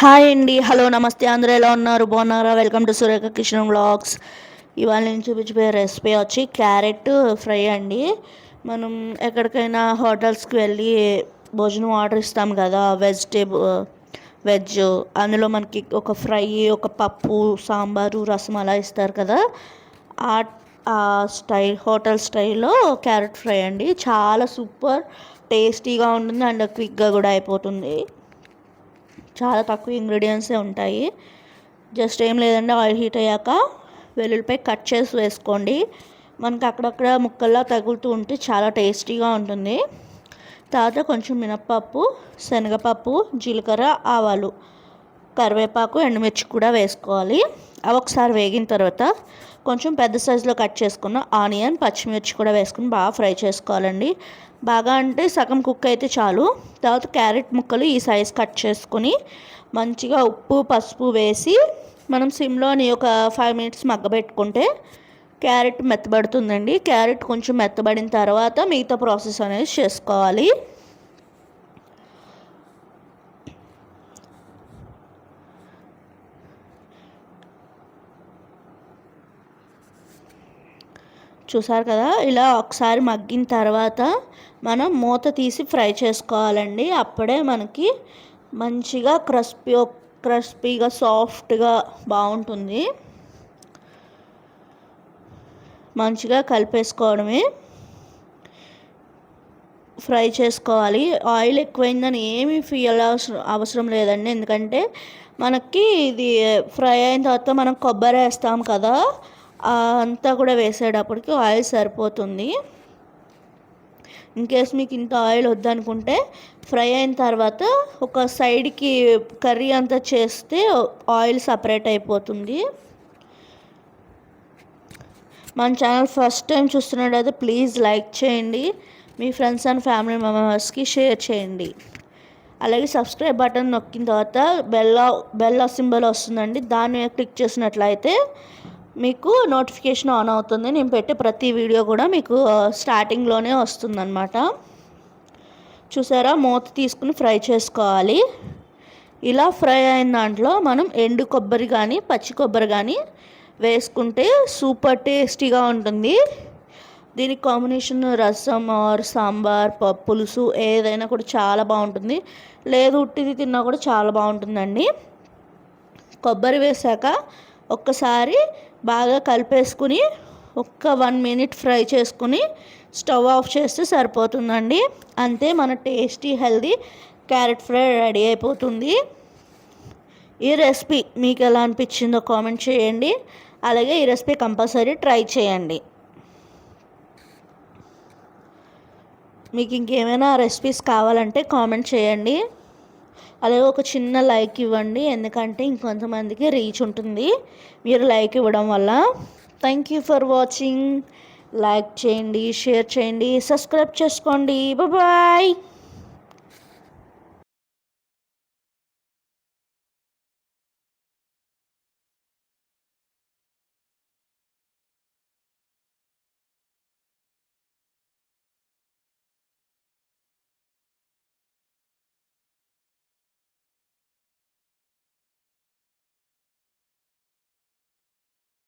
Hi అండి. Hello నమస్తే. అందరూ ఎలా ఉన్నారు? బాగున్నారా? Welcome to Surekha Kishan blogs ఇవాళ నేను చూపించిపోయే రెసిపీ వచ్చి క్యారెట్ ఫ్రై అండి. మనం ఎక్కడికైనా హోటల్స్కి వెళ్ళి భోజనం ఆర్డర్ ఇస్తాం కదా వెజిటేబుల్ వెజ్. అందులో మనకి ఒక ఫ్రై ఒక పప్పు సాంబారు రసం అలా ఇస్తారు కదా. ఆ స్టైల్ హోటల్ స్టైల్లో క్యారెట్ ఫ్రై అండి. చాలా సూపర్ టేస్టీగా ఉంటుంది అండ్ క్విక్గా కూడా అయిపోతుంది. చాలా తక్కువ ఇంగ్రీడియంట్సే ఉంటాయి. జస్ట్ ఏం లేదంటే ఆయిల్ హీట్ అయ్యాక వెల్లుల్లిపాయ కట్ చేసి వేసుకోండి. మనకి అక్కడక్కడ ముక్కల్లా తగులుతూ ఉంటే చాలా టేస్టీగా ఉంటుంది. తర్వాత కొంచెం మినప్పప్పు శనగపప్పు జీలకర్ర ఆవాలు. కరివేపాకు ఎండుమిర్చి కూడా వేసుకోవాలి. అవి ఒకసారి వేగిన తర్వాత కొంచెం పెద్ద సైజులో కట్ చేసుకున్న ఆనియన్ పచ్చిమిర్చి కూడా వేసుకుని బాగా ఫ్రై చేసుకోవాలండి. బాగా అంటే సగం కుక్ అయితే చాలు. తర్వాత క్యారెట్ ముక్కలు ఈ సైజ్ కట్ చేసుకొని మంచిగా ఉప్పు పసుపు వేసి మనం సిమ్లోని ఒక ఫైవ్ మినిట్స్ మగ్గబెట్టుకుంటే క్యారెట్ మెత్తబడుతుందండి. క్యారెట్ కొంచెం మెత్తబడిన తర్వాత మిగతా ప్రాసెస్ అనేది చేసుకోవాలి. చూసారు కదా? ఇలా ఒకసారి మగ్గిన తర్వాత మనం మూత తీసి ఫ్రై చేసుకోవాలండి. అప్పుడే మనకి మంచిగా క్రస్పీ క్రస్పీగా సాఫ్ట్గా బాగుంటుంది. మంచిగా కలిపేసుకోవడమే. ఫ్రై చేసుకోవాలి. ఆయిల్ ఎక్కువైందని ఏమీ ఫీల్ అవసరం లేదండి. ఎందుకంటే మనకి ఇది ఫ్రై అయిన తర్వాత మనం కొబ్బరి వేస్తాం కదా? అంతా కూడా వేసేటప్పటికి ఆయిల్ సరిపోతుంది. ఇన్ కేస్ మీకు ఇంత ఆయిల్ వద్దనుకుంటే ఫ్రై అయిన తర్వాత ఒక సైడ్కి కర్రీ అంతా చేస్తే ఆయిల్ సపరేట్ అయిపోతుంది. మన ఛానల్ ఫస్ట్ టైం చూస్తున్నట్టయితే ప్లీజ్ లైక్ చేయండి. మీ ఫ్రెండ్స్ అండ్ ఫ్యామిలీ మెంబర్స్కి షేర్ చేయండి. అలాగే సబ్స్క్రైబ్ బటన్ నొక్కిన తర్వాత బెల్ బెల్ సింబల్ వస్తుందండి. దాన్ని క్లిక్ చేసినట్లయితే మీకు నోటిఫికేషన్ ఆన్ అవుతుంది. నేను పెట్టే ప్రతి వీడియో కూడా మీకు స్టార్టింగ్లోనే వస్తుందన్నమాట. చూసారా? మూత తీసుకుని ఫ్రై చేసుకోవాలి. ఇలా ఫ్రై అయిన దాంట్లో మనం ఎండు కొబ్బరి కానీ పచ్చి కొబ్బరి కానీ వేసుకుంటే సూపర్ టేస్టీగా ఉంటుంది. దీనికి కాంబినేషన్ రసం ఆర్ సాంబార్ పులుసు ఏదైనా కూడా చాలా బాగుంటుంది. లేదు ఉట్టిది తిన్నా కూడా చాలా బాగుంటుందండి. కొబ్బరి వేసాక ఒక్కసారి బాగా కలిపేసుకుని ఒక్క వన్ మినిట్ ఫ్రై చేసుకుని స్టవ్ ఆఫ్ చేస్తే సరిపోతుందండి. అంతే మన tasty healthy carrot fry ready అయిపోతుంది. ఈ రెసిపీ మీకు ఎలా అనిపించిందో కామెంట్ చేయండి. అలాగే ఈ రెసిపీ కంపల్సరీ ట్రై చేయండి. మీకు ఇంకేమైనా రెసిపీస్ కావాలంటే కామెంట్ చేయండి. అలాగే ఒక చిన్న లైక్ ఇవ్వండి. ఎందుకంటే ఇంకొంతమందికి రీచ్ ఉంటుంది. మీరు లైక్ ఇవ్వడం వల్ల. Thank you for watching like చేయండి షేర్ చేయండి సబ్స్క్రైబ్ చేసుకోండి. బాయ్